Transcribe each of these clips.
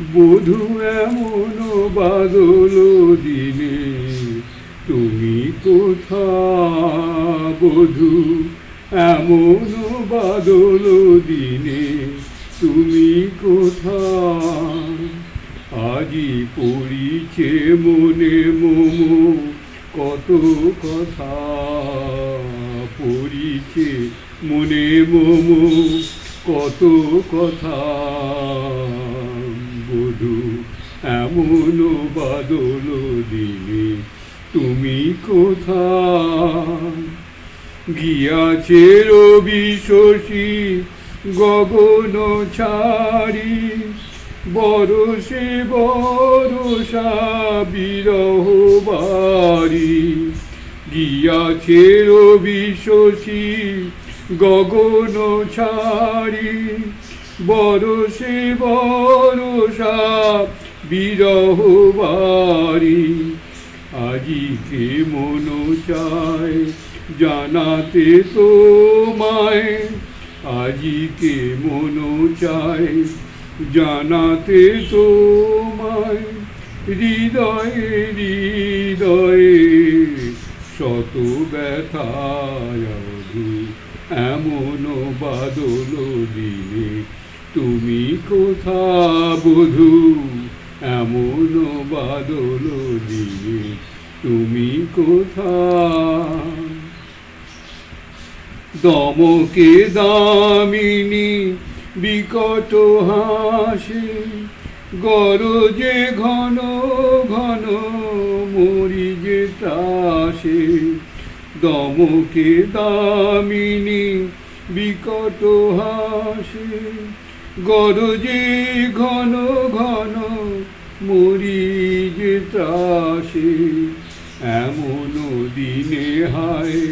বধু এমন বাদল দিনে তুমি কোথা বধু? এমন বাদল দিনে তুমি কোথা আজি পড়িছে মনে মোমো, কত কথা পড়িছে মনে মোমো, কত কথা এমন বাদল দিনে তুমি কোথা গিয়াছে রবি শশী গগন ছাড়ি বরসে বরসা বিরহ বাড়ি। গিয়াছে রবি শশী গগন ছাড়ি বরসে বরসা বিরহ বাড়ি আজিকে মন চায় জানাতে তো তোমায় আজিকে মন চায় জানাতে তোমায়? হৃদয়ে হৃদয়ে শত ব্যথায় এমন বাদল দিনে তুমি কোথা বধু? এমন বাদল দিনে তুমি কোথা দমকে দামিনী বিকট হাসি, গরজে ঘন ঘন মরি যে তাসে। দমকে দামিনী বিকট হাসি গরজে ঘন ঘন মরি যে ত্রাসে, এমন দিনে হায়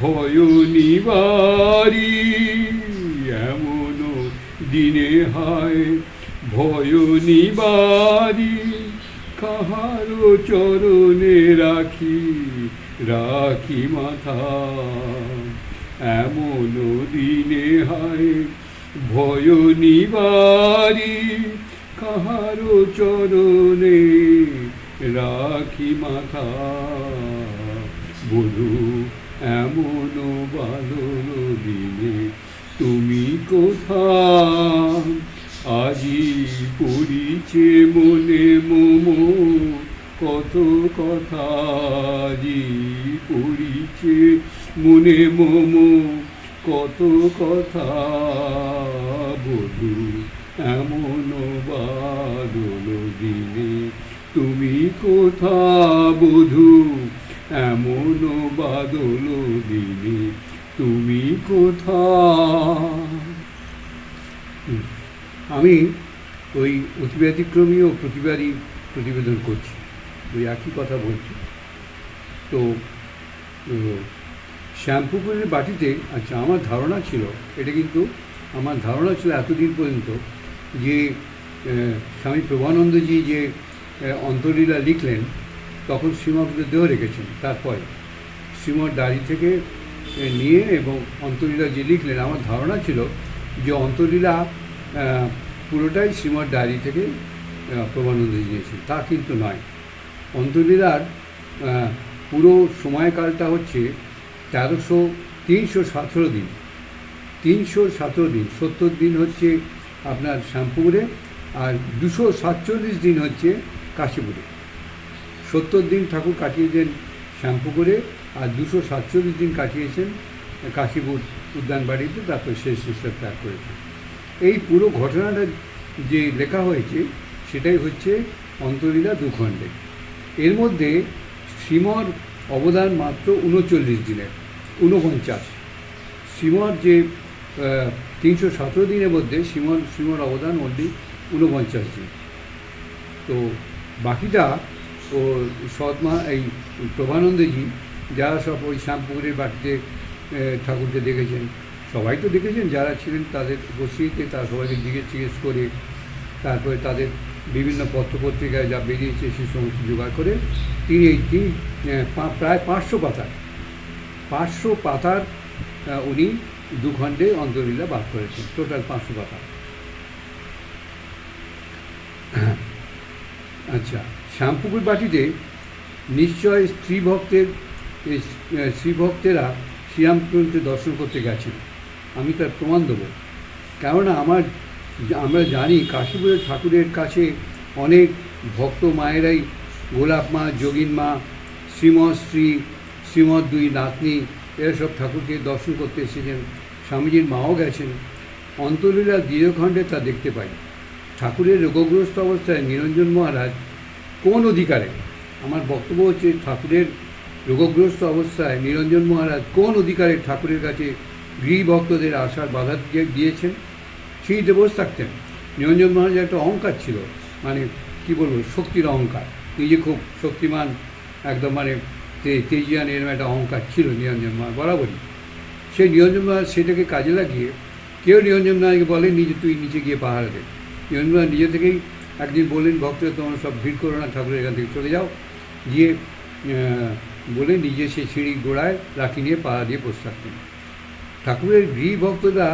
ভয় নিবারি, এমন দিনে হায় ভয় নিবারি, কাহার চরণে রাখি রাখি মাথা, এমন দিনে হায় ভয় নিবারি, কাহার চরণে রাখি মাথা। বধু এমন বাদল দিনে তুমি কোথা আজি পড়িছে মনে মোমো, কত কথা আজি পড়িছে মনে মোমো। কত কথা বধু এমন বাদল দিনে তুমি কোথা বধু এমন বাদল দিনে তুমি কোথা। আমি ওই অতিব্যতিক্রমী ও প্রতিবাদী প্রতিবেদন করছি, ওই একই কথা বলছি তো উম, শ্যাম্পুকুরের বাটিতে আচ্ছা আমার ধারণা ছিল এটা কিন্তু আমার ধারণা ছিল এতদিন পর্যন্ত যে স্বামী প্রভানন্দজি যে আহ, অন্তলীলা লিখলেন তখন শ্রীমদ দেহ রেখেছেন তারপরে। শ্রীমদ ডায়েরি থেকে নিয়ে এবং অন্তলীলা যে লিখলেন আমার ধারণা ছিল যে অন্তলীলা আহ, পুরোটাই শ্রীমদ ডায়েরি থেকে প্রভানন্দজি নিয়েছেন তা কিন্তু নয়। অন্তলীলার আহ, পুরো সময়কালটা হচ্ছে তেরোশো, তিনশো সতেরো দিন। তিনশো সতেরো দিন, সত্তর দিন হচ্ছে আপনার শ্যামপুকুরে আর দুশো সাতচল্লিশ দিন হচ্ছে কাশীপুরে। সত্তর দিন ঠাকুর কাটিয়েছেন শ্যামপুকুরে আর দুশো সাতচল্লিশ দিন কাটিয়েছেন কাশীপুর উদ্যান উদ্যানবাড়িতে তারপর শেষ নিঃশ্বাস ত্যাগ করেছেন। এই পুরো ঘটনাটা যে লেখা হয়েছে, সেটাই হচ্ছে অন্তরীলা দুখণ্ডে। এর মধ্যে শ্রীমর অবদান মাত্র উনচল্লিশ দিনের ঊনপঞ্চাশ শ্রীমর যে তিনশো সতেরো দিনের মধ্যে শ্রীমর শ্রীমর অবদান অনলি ঊনপঞ্চাশ দিন। তো বাকিটা ও সৎমা, এই প্রভানন্দজি, যারা সব ওই শ্যামপুকুরের বাটিতে ঠাকুরকে দেখেছেন, সবাই তো দেখেছেন যারা ছিলেন তাদের উপস্থিতিতে, তারা সবাইকে জিজ্ঞেস জিজ্ঞেস করে, তারপরে তাদের বিভিন্ন পত্রপত্রিকায় যা বেরিয়েছে সে সমস্ত জোগাড় করে তিনি এই প্রায় পাঁচশো পাতার পাঁচশো পাতার উনি দু খণ্ডে অন্তরলীলা বার করেছেন, টোটাল পাঁচশো পাতা। আচ্ছা শ্যামপুকুর বাটিতে নিশ্চয় স্ত্রী ভক্তের স্ত্রী ভক্তেরা শ্রীরামকৃষ্ণকে দর্শন করতে গেছেন। আমি তার প্রমাণ দেবো। কেননা আমার আমরা জানি কাশীপুরের ঠাকুরের কাছে অনেক ভক্ত মায়েরাই গোলাপ মা, যোগিন মা, শ্রীমৎ শ্রী, শ্রীমৎ দুই নাতনি, এরা সব ঠাকুরকে দর্শন করতে এসেছেন। স্বামীজির মাও গেছেন। অন্তলীলা দীর্ঘখণ্ডে তা দেখতে পাই। ঠাকুরের রোগগ্রস্ত অবস্থায় নিরঞ্জন মহারাজ কোন অধিকারে? আমার বক্তব্য হচ্ছে ঠাকুরের রোগগ্রস্ত অবস্থায় নিরঞ্জন মহারাজ কোন অধিকারে ঠাকুরের কাছে গৃহ ভক্তদের আসার বাধা দিয়ে- দিয়েছেন? সেই দেবস থাকতেন। নিরঞ্জন মহারাজের একটা অহংকার ছিল মানে কি বলব, শক্তির অহংকার। নিজে খুব শক্তিমান, একদম মানে তেজিয়ান এরকম একটা অহংকার ছিল নিরঞ্জন মহারাজ, বরাবরই। সেই নিরঞ্জন মহারাজ সেটাকে কাজে লাগিয়ে, কেউ নিরঞ্জন মহারাজকে বলে নিজে, তুই নিচে গিয়ে পাহাড়ে দে। নিরঞ্জন মহারাজ নিজে থেকেই একদিন বললেন, ভক্তরা তোমরা সব ভিড় করো না, ঠাকুরের এখান থেকে চলে যাও। গিয়ে বলে নিজে সেই সিঁড়ির গোড়ায় লাঠি নিয়ে পাড়া দিয়ে বসে থাকতেন। ঠাকুরের গৃহ ভক্তরা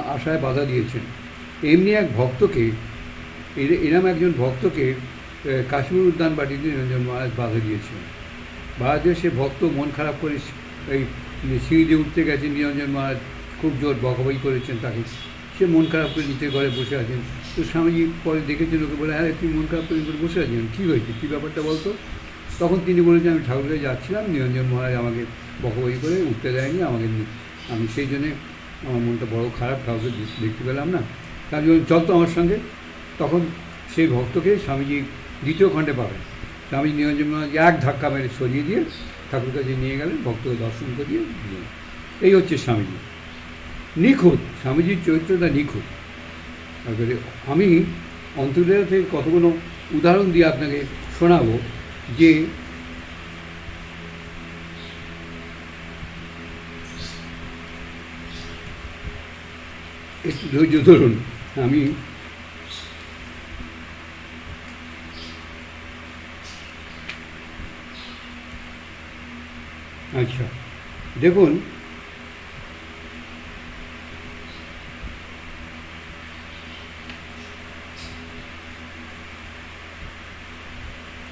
আশায় বাধা দিয়েছেন। এমনি এক ভক্তকে, এর- এরম একজন ভক্তকে কাশ্মীর উদ্যান বাটিতে নিরঞ্জন মহারাজ বাধা দিয়েছিলেন বাধা দিয়ে সে ভক্ত মন খারাপ করে এই সিঁড়ি দিয়ে উঠতে গেছে নিরঞ্জন মহারাজ, খুব জোর বকাবকি করেছেন তাকে। সে মন খারাপ করে নিচের ঘরে বসে আছেন। তো স্বামীজি পরে দেখেছেন ওকে বলে হ্যাঁ তুই মন খারাপ করে বসে আছেন কী হয়েছে? কী ব্যাপারটা বলতো? তখন তিনি বলেছেন, আমি ঠাকুরে যাচ্ছিলাম, নিরঞ্জন মহারাজ আমাকে বকাবকি করে উঠতে দেয়নি, আমাকে আমি সেই জন্যে আমার মনটা বড় খারাপ দেখ- দেখতে পেলাম না। তার জন্য চল তো আমার সঙ্গে। তখন সেই ভক্তকে স্বামীজি দ্বিতীয় খণ্ডে পাবেন। স্বামীজি নিরঞ্জন এক ধাক্কা মেরে সরিয়ে দিয়ে ঠাকুর কাছে নিয়ে গেলেন, ভক্তকে দর্শন করিয়ে এই হচ্ছে স্বামীজি। নিখুঁত, স্বামীজির চরিত্রটা নিখুঁত। তারপরে আমি অন্তর্দেহ থেকে কতগুলো উদাহরণ দিয়ে আপনাকে শোনাবো যে একটু ধৈর্য ধরুন আমি আচ্ছা দেখুন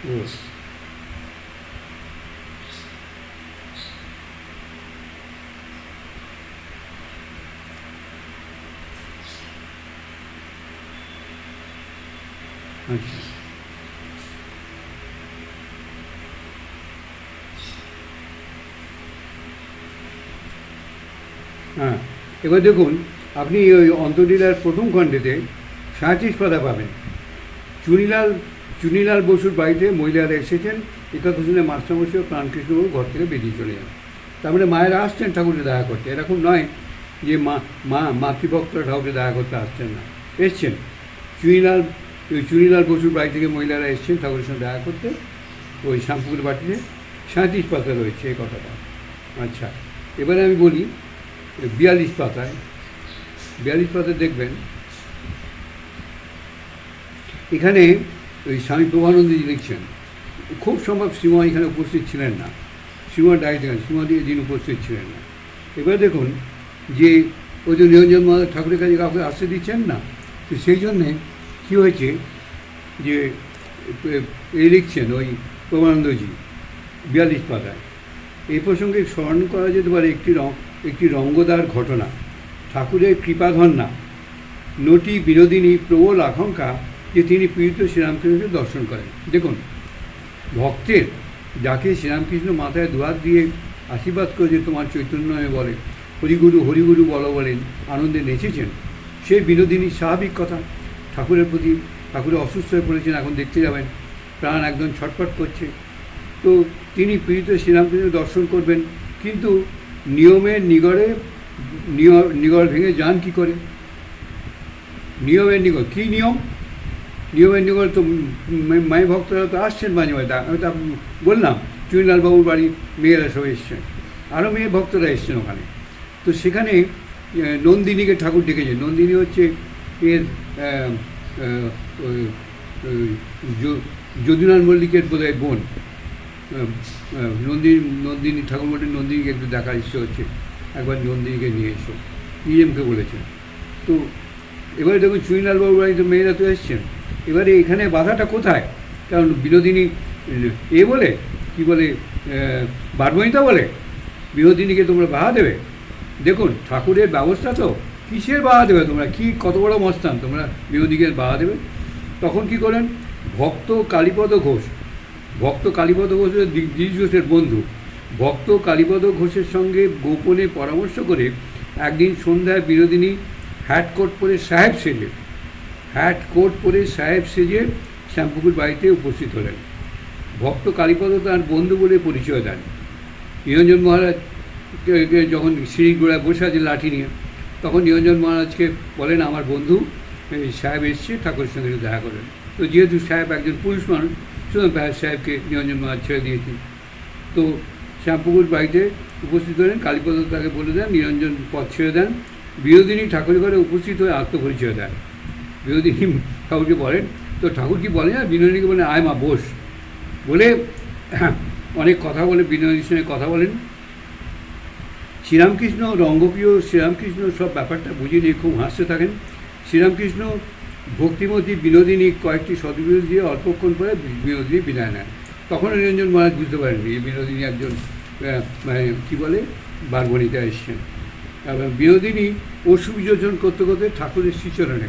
ও আচ্ছা। হ্যাঁ এবার দেখুন, আপনি ওই অন্তলীলার প্রথম খণ্ডেতে সাঁত্রিশ পাতা পাবেন। চুনিলাল চুনিলাল বসুর বাড়িতে মহিলারা এসেছেন এ কথা শুনে মাস্টারমশাই ও প্রাণকৃষ্ণবাবু ঘর থেকে বেরিয়ে চলে যান। তার মানে মায়েরা আসছেন ঠাকুরের দেখা করতে। এরকম নয় যে মা মা, মাতৃভক্তরা ঠাকুরের দেখা করতে আসছেন না। এসছেন। চুনিলাল চুনিলাল বসুর বাড়ি থেকে মহিলারা এসছেন ঠাকুরের সঙ্গে দেখা করতে। ওই শ্যামপুকুর বাটিতে সাঁত্রিশ পাতা রয়েছে এই কথাটা। আচ্ছা এবারে আমি বলি, বিয়াল্লিশ পাতায় বিয়াল্লিশ পাতায় দেখবেন, এখানে ওই স্বামী প্রভানন্দজি লিখছেন, খুব সম্ভব সীমা এখানে উপস্থিত ছিলেন না। সীমা শ্রীমা সীমা দিয়ে এদিন উপস্থিত ছিলেন না। এবার দেখুন যে ওই যে নিরঞ্জন ঠাকুরের কাছে কাউকে আসতে দিচ্ছেন না, তো সেই জন্যে কী হয়েছে যে লিখছেন ওই প্রভানন্দজি বিয়াল্লিশ পাতায়। এই প্রসঙ্গে স্মরণ করা যেতে পারে একটি রং, একটি রঙ্গদার ঘটনা। ঠাকুরের কৃপাধন না নটি বিনোদিনী প্রবল আকাঙ্ক্ষা যে তিনি পীড়িত শ্রীরামকৃষ্ণকে দর্শন করেন। দেখুন, ভক্তের, যাকে শ্রীরামকৃষ্ণ মাথায় দুহাত দিয়ে আশীর্বাদ করে যে তোমার চৈতন্যময় বলে, হরিগুরু হরিগুরু বলো বলেন আনন্দে নেচেছেন সেই বিনোদিনী স্বাভাবিক কথা। ঠাকুরের প্রতি, ঠাকুরে অসুস্থ হয়ে পড়েছেন, এখন দেখতে যাবেন। প্রাণ একদম ছটফট করছে। তো তিনি পীড়িত, শ্রীরামকৃষ্ণ দর্শন করবেন, কিন্তু নিয়মের নিগড়ে নিগড় ভেঙে যান কি করে? নিয়মের নিগড়, কী নিয়ম? নিয়মের নিগড় তো মায়ের ভক্তরা তো আসছেন মাঝে মাঝে, আমি তো বললাম চুনিলালবাবুর বাড়ি মেয়েরা সব এসছেন আরও মেয়ে ভক্তরা এসছেন ওখানে। তো সেখানে নন্দিনীকে ঠাকুর ডেকেছেন নন্দিনী হচ্ছে এর যদুনাথ মল্লিকের বোধহয় বোন। নন্দিনী নন্দিনী ঠাকুর নন্দিনীকে একটু দেখার ইচ্ছে হচ্ছে। একবার নন্দিনীকে নিয়ে এসো। ইএমকে বলেছেন। তো, এবারে দেখুন চুইলালবাবুর বাড়িতে মেয়েরা তো এসছেন। এবারে এখানে বাধাটা কোথায়? কারণ বিনোদিনী, এ বলে? কি বলে? বারবণিতা বলে? বিনোদিনীকে তোমরা বাধা দেবে? দেখুন, ঠাকুরের ব্যবস্থা তো। কিসের বাধা দেবে তোমরা? কি কত বড় মস্তান? তোমরা বিনোদিনীকে বাধা দেবে? তখন কি করেন? ভক্ত কালীপদ ঘোষ, ভক্ত কালীপদ ঘোষ দ্বি- ঘোষের বন্ধু, ভক্ত কালীপদ ঘোষের সঙ্গে গোপনে পরামর্শ করে একদিন সন্ধ্যায় বিনোদিনী হ্যাট কোট পরে সাহেব সেজে, হ্যাট কোট পরে সাহেব সেজে শ্যামপুকুর বাড়িতে উপস্থিত হলেন। ভক্ত কালীপদ তার বন্ধু বলে পরিচয় দেন। নিরঞ্জন মহারাজ যখন সিঁড়ি গোড়ায় বসে আছে লাঠি নিয়ে তখন নিরঞ্জন মহারাজকে বলেন, আমার বন্ধু সাহেব এসছে, ঠাকুরের সঙ্গে দেখা করেন। তো যেহেতু সাহেব একজন পুরুষ মানুষ, সুতরাং সাহেব সাহেবকে নিরঞ্জন মহারাজ ছেড়ে দিয়েছি তো শ্যামপুকুর বাড়িতে উপস্থিত হলেন কালীপদ তাকে বলে দেন, নিরঞ্জন পথ ছেড়ে দেন। বিনোদিনী ঠাকুরের ঘরে উপস্থিত হয়ে আত্মপরিচয় দেন। বিনোদিনী ঠাকুরকে বলেন, তো ঠাকুর কি বলেন না বিনোদিনীকে বলেন, আয় মা, বস। বলে অনেক কথা বলে, বিনোদিনীর সঙ্গে কথা বলেন। শ্রীরামকৃষ্ণ, রঙ্গপ্রিয় শ্রীরামকৃষ্ণ, সব ব্যাপারটা বুঝিয়ে নিয়ে খুব হাসতে থাকেন। শ্রীরামকৃষ্ণ ভক্তিমতী বিনোদিনী কয়েকটি সদবিরোধ দিয়ে অল্পক্ষণ পরে বিনোদিনী বিদায় নেন। তখন নিরঞ্জন মহারাজ বুঝতে পারেননি, এই বিনোদিনী একজন মানে কী বলে, বারবণিতা এসছেন। এবং বিনোদিনী অশ্রু বিসর্জন করতে করতে ঠাকুরের শ্রীচরণে,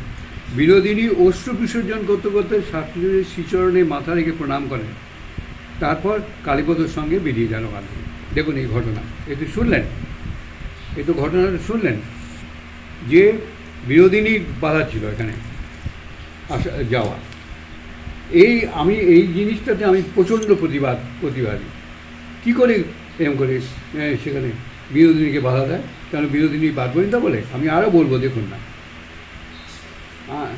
বিনোদিনী অশ্রু বিসর্জন করতে করতে ঠাকুরের শ্রীচরণে মাথা রেখে প্রণাম করেন তারপর কালীপদর সঙ্গে বেরিয়ে গেল বান্ধবী দেখুন এই ঘটনা। এ তো শুনলেন? এ তো ঘটনাটা শুনলেন যে বিনোদিনী বাধা ছিল এখানে আসা, যাওয়া। এই আমি, এই জিনিসটাতে আমি প্রচণ্ড প্রতিবাদ, প্রতিবাদী। কী করে এরকম করে সেখানে বিনোদিনীকে বাধা দেয়? কেন বিনোদিনী বাদ বনিতা বলে? আমি আরও বলব, দেখুন না। হ্যাঁ